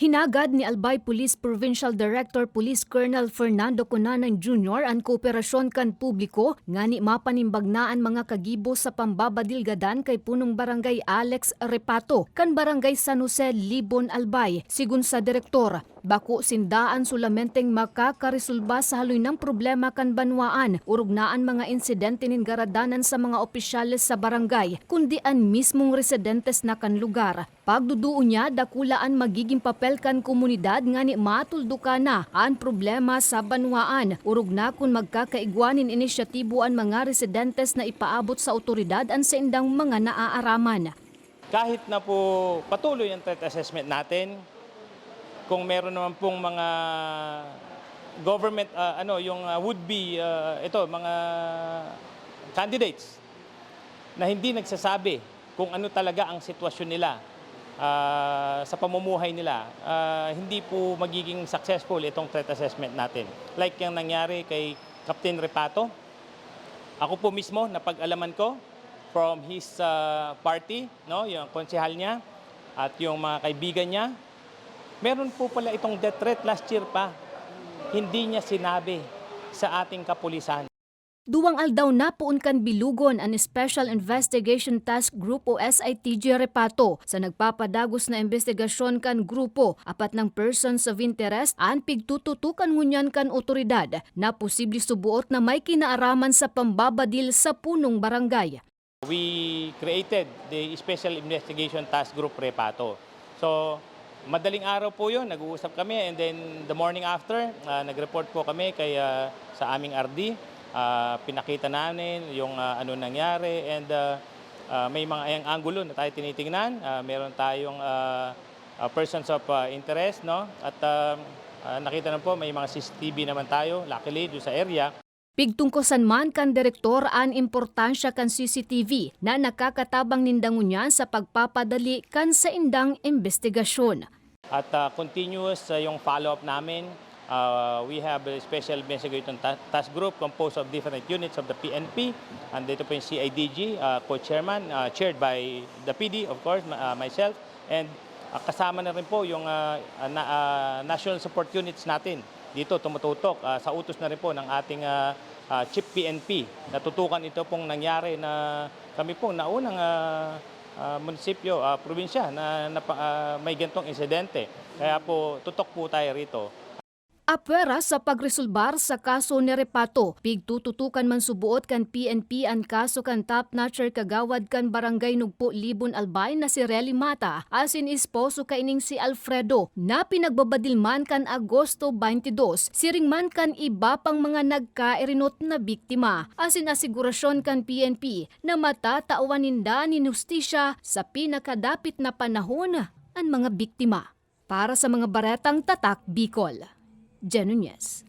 Hinagad ni Albay Police Provincial Director Police Colonel Fernando Conanan Jr. ang kooperasyon kan publiko nga ni mapanimbagnaan mga kagibo sa pambabadilgadan kay punong barangay Alex Repato kan barangay San Jose Libon Albay. Sigun sa direktor, bako sindaan sulamenteng makakaresolba sa haloy ng problema kan banwaan, urugnaan mga insidente nin garadanan sa mga opisyales sa barangay, kundi an mismong residentes na kan lugar. Pagduduo niya, dakulaan magiging papel kan komunidad nga ni matulduka na ang problema sa banwaan. Urog na kung magkakaigwanin inisyatibo ang mga residentes na ipaabot sa otoridad ang sa indang mga naaaraman. Kahit na po patuloy ang threat assessment natin, kung meron naman pong mga government, ah, ano, yung ah, would-be, ah, ito, mga candidates na hindi nagsasabi kung ano talaga ang sitwasyon nila ah, sa pamumuhay nila, ah, hindi po magiging successful itong threat assessment natin. Like yung nangyari kay Captain Repato, ako po mismo, napag-alaman ko from his uh, party, no, yung konsehal niya at yung mga kaibigan niya. Meron po pala itong death threat last year pa. Hindi niya sinabi sa ating kapulisan. Duwang aldaw na puun kan bilugon ang Special Investigation Task Group o SITG Repato sa nagpapadagos na investigasyon kan grupo apat ng persons of interest ang pigtututukan ngunyan kan otoridad na posible subuot na may kinaaraman sa pambabadil sa punong barangay. We created the Special Investigation Task Group Repato. So, madaling araw po yun, nag-uusap kami and then the morning after, uh, nag-report po kami kay, uh, sa aming RD. Uh, pinakita namin yung uh, ano nangyari and uh, uh, may mga ayang angulo na tayo tinitingnan. Uh, meron tayong uh, uh, persons of uh, interest, no? At uh, uh, nakita na po, may mga CCTV naman tayo, luckily, doon sa area. Pigtungkosan man kan direktor ang importansya kan CCTV na nakakatabang nindangunyan sa pagpapadali kan sa indang investigasyon. At uh, continuous uh, yung follow-up namin. Uh, we have a special investigation ta- task group composed of different units of the PNP. And dito po yung CIDG, uh, co-chairman, uh, chaired by the PD, of course, uh, myself. And uh, kasama na rin po yung uh, na- uh, national support units natin. Dito tumututok uh, sa utos na rin po ng ating uh, uh, chief PNP. Natutukan ito pong nangyari na kami po naunang uh, uh, munisipyo, uh, probinsya na, na uh, may gantong insidente. Kaya po tutok po tayo rito. Apwera sa pagresolbar sa kaso ni Repato, pigtututukan man subuot kan PNP ang kaso kan top notcher kagawad kan barangay Nugpo Libon Albay na si Relly Mata asin esposo kaining si Alfredo na pinagbabadilman kan Agosto 22 siring man kan iba pang mga nagkairinot na biktima asin asigurasyon kan PNP na matatauan ninda ni Justisya sa pinakadapit na panahon ang mga biktima. Para sa mga baretang tatak Bicol. Jen Nunez.